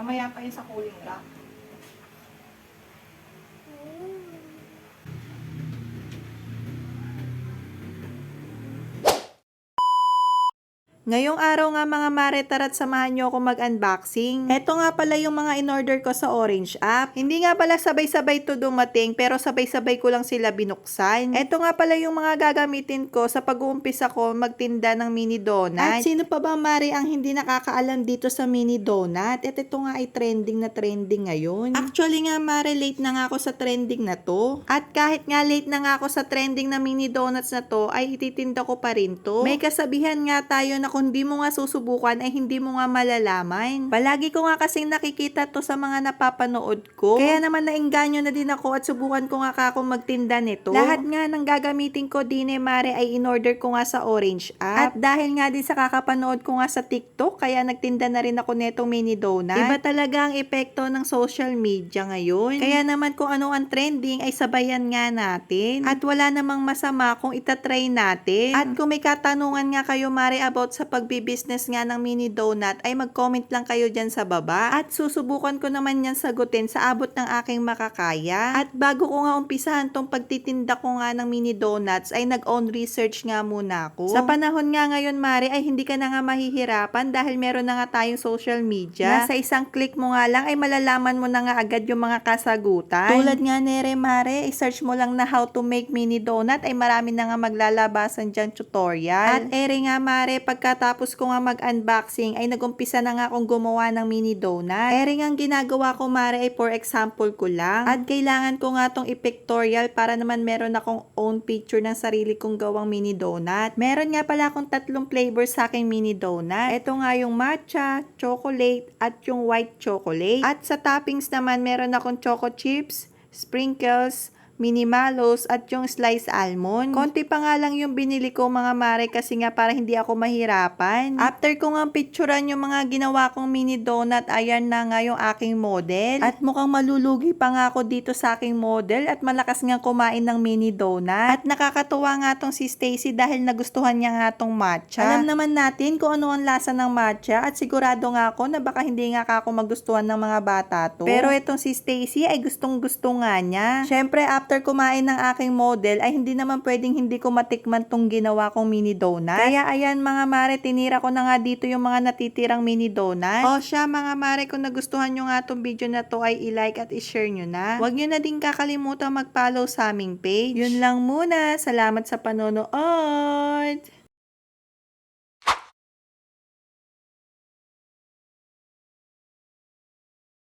Mamaya pa yun sa cooling rack. Ngayong araw nga mga mare, tara't samahan nyo ako mag-unboxing. Ito nga pala yung mga in-order ko sa Orange app. Hindi nga pala sabay-sabay to dumating, pero sabay-sabay ko lang sila binuksan. Ito nga pala yung mga gagamitin ko sa pag-uumpisa ko magtinda ng mini donut. At sino pa ba mare ang hindi nakakaalam dito sa mini donut? At ito nga ay trending na trending ngayon. Actually nga mare, late na nga ako sa trending na to. At kahit nga late na nga ako sa trending na mini donuts na to, ay ititinda ko pa rin to. May kasabihan nga tayo na kung di mo nga susubukan ay hindi mo nga malalaman. Palagi ko nga kasing nakikita to sa mga napapanood ko. Kaya naman nainganyo na din ako at subukan ko nga kako magtinda nito. Lahat nga ng gagamitin ko din eh, mare ay in-order ko nga sa Orange app. At dahil nga din sa kakapanood ko nga sa TikTok, kaya nagtinda na rin ako netong mini donut. Iba talaga ang epekto ng social media ngayon. Kaya naman kung ano ang trending ay sabayan nga natin. At wala namang masama kung itatry natin. At kung may katanungan nga kayo mare about sa pagbibusiness nga ng mini donut ay mag-comment lang kayo dyan sa baba. At susubukan ko naman yan sagutin sa abot ng aking makakaya. At bago ko nga umpisahan tong pagtitinda ko nga ng mini donuts ay nag-own research nga muna ako. Sa panahon nga ngayon mare ay hindi ka na nga mahihirapan dahil meron na nga tayong social media. Na sa isang click mo nga lang ay malalaman mo na nga agad yung mga kasagutan. Tulad nga nere mare, i-search mo lang na how to make mini donut ay marami na nga maglalabasan dyan tutorial. At ere nga mare, pagkatapos ko nga mag-unboxing ay nagumpisa na nga akong gumawa ng mini donut. Ere nga ang ginagawa ko mare ay for example ko lang. At kailangan ko nga tong i-pictorial para naman meron akong own picture ng sarili kong gawang mini donut. Meron nga pala akong tatlong flavors sa aking mini donut. Ito nga yung matcha, chocolate, at yung white chocolate. At sa toppings naman, meron akong choco chips, sprinkles, mini malos at yung sliced almond. Konti pa nga lang yung binili ko mga mare kasi nga para hindi ako mahirapan. After ko nga picturean yung mga ginawa kong mini donut, ayan na nga yung aking model. At mukhang malulugi pa nga ako dito sa aking model at malakas nga kumain ng mini donut. At nakakatuwa nga tong si Stacy dahil nagustuhan niya nga tong matcha. Alam naman natin kung ano ang lasa ng matcha at sigurado nga ako na baka hindi nga ako magustuhan ng mga bata to. Pero itong si Stacy ay gustong gusto nga niya. Syempre after kumain ng aking model ay hindi naman pwedeng hindi ko matikman tong ginawa kong mini donut. Kaya ayan mga mare, tinira ko na nga dito yung mga natitirang mini donut. O siya mga mare, kung nagustuhan nyo nga tong video na to ay i-like at i-share nyo na. Huwag nyo na din kakalimutan mag-follow sa aming page. Yun lang muna. Salamat sa panonood.